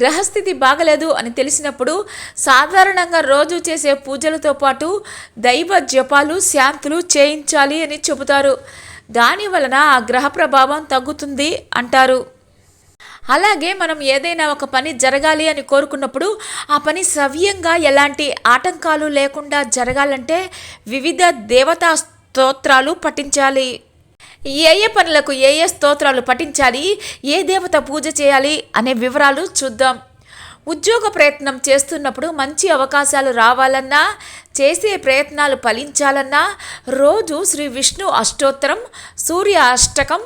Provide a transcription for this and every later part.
గ్రహస్థితి బాగలేదు అని తెలిసినప్పుడు సాధారణంగా రోజు చేసే పూజలతో పాటు దైవ జపాలు శాంతులు చేయించాలి అని చెబుతారు. దాని వలన ఆ గ్రహ ప్రభావం తగ్గుతుంది అంటారు. అలాగే మనం ఏదైనా ఒక పని జరగాలి అని కోరుకున్నప్పుడు ఆ పని సవ్యంగా ఎలాంటి ఆటంకాలు లేకుండా జరగాలంటే వివిధ దేవతా స్తోత్రాలు పఠించాలి. ఏ ఏ పనులకు ఏ ఏ స్తోత్రాలు పఠించాలి ఏ దేవత పూజ చేయాలి అనే వివరాలు చూద్దాం. ఉద్యోగ ప్రయత్నం చేస్తున్నప్పుడు మంచి అవకాశాలు రావాలన్నా చేసే ప్రయత్నాలు ఫలించాలన్నా రోజు శ్రీ విష్ణు అష్టోత్తరం సూర్య అష్టకం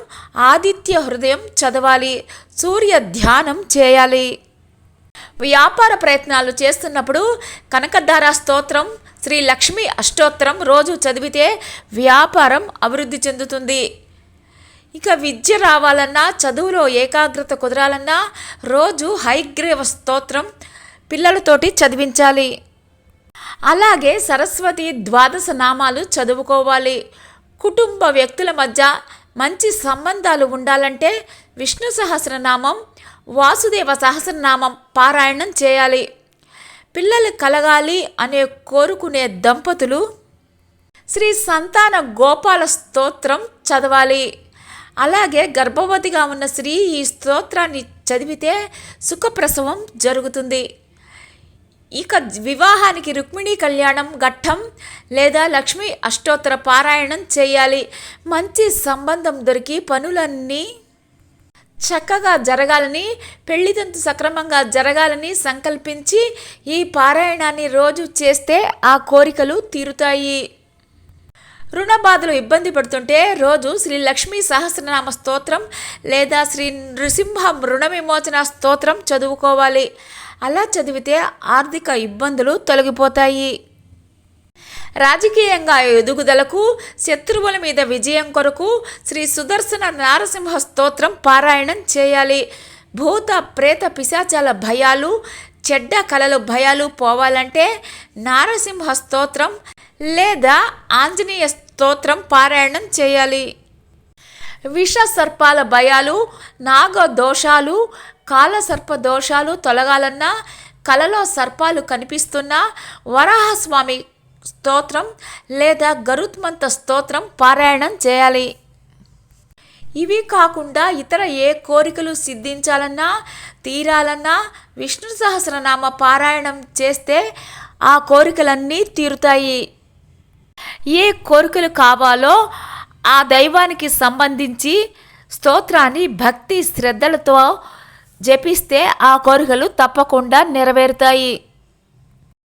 ఆదిత్య హృదయం చదవాలి సూర్య ధ్యానం చేయాలి. వ్యాపార ప్రయత్నాలు చేస్తున్నప్పుడు కనకధార స్తోత్రం శ్రీ లక్ష్మి అష్టోత్తరం రోజు చదివితే వ్యాపారం అభివృద్ధి చెందుతుంది. ఇక విద్య రావాలన్నా చదువులో ఏకాగ్రత కుదరాలన్నా రోజు హైగ్రీవ స్తోత్రం పిల్లలతోటి చదివించాలి. అలాగే సరస్వతి ద్వాదశ నామాలు చదువుకోవాలి. కుటుంబ వ్యక్తుల మధ్య మంచి సంబంధాలు ఉండాలంటే విష్ణు సహస్రనామం వాసుదేవ సహస్రనామం పారాయణం చేయాలి. పిల్లలు కలగాలి అనే కోరుకునే దంపతులు శ్రీ సంతాన గోపాల స్తోత్రం చదవాలి. అలాగే గర్భవతిగా ఉన్న స్త్రీ ఈ స్తోత్రాన్ని చదివితే సుఖప్రసవం జరుగుతుంది. ఇక వివాహానికి రుక్మిణీ కళ్యాణం ఘట్టం లేదా లక్ష్మీ అష్టోత్తర పారాయణం చేయాలి. మంచి సంబంధం దొరికి పనులన్నీ చక్కగా జరగాలని పెళ్ళిదంతు సక్రమంగా జరగాలని సంకల్పించి ఈ పారాయణాన్ని రోజు చేస్తే ఆ కోరికలు తీరుతాయి. రుణ బాధలు ఇబ్బంది పడుతుంటే రోజు శ్రీ లక్ష్మీ సహస్రనామ స్తోత్రం లేదా శ్రీ నృసింహ రుణ విమోచన స్తోత్రం చదువుకోవాలి. అలా చదివితే ఆర్థిక ఇబ్బందులు తొలగిపోతాయి. రాజకీయంగా ఎదుగుదలకు శత్రువుల మీద విజయం కొరకు శ్రీ సుదర్శన నారసింహ స్తోత్రం పారాయణం చేయాలి. భూత ప్రేత పిశాచాల భయాలు చెడ్డ కలలు భయాలు పోవాలంటే నారసింహ స్తోత్రం లేదా ఆంజనేయ స్తోత్రం పారాయణం చేయాలి. విష సర్పాల భయాలు నాగ దోషాలు కాల సర్ప దోషాలు తొలగాలన్నా కలలో సర్పాలు కనిపిస్తున్నా వరాహస్వామి స్తోత్రం లేదా గరుత్మంత స్తోత్రం పారాయణం చేయాలి. ఇవి కాకుండా ఇతర ఏ కోరికలు సిద్ధించాలన్నా తీరాలన్నా విష్ణు సహస్రనామ పారాయణం చేస్తే ఆ కోరికలన్నీ తీరుతాయి. ఏ కోరికలు కావాలో ఆ దైవానికి సంబంధించి స్తోత్రాన్ని భక్తి శ్రద్ధలతో జపిస్తే ఆ కోరికలు తప్పకుండా నెరవేరుతాయి.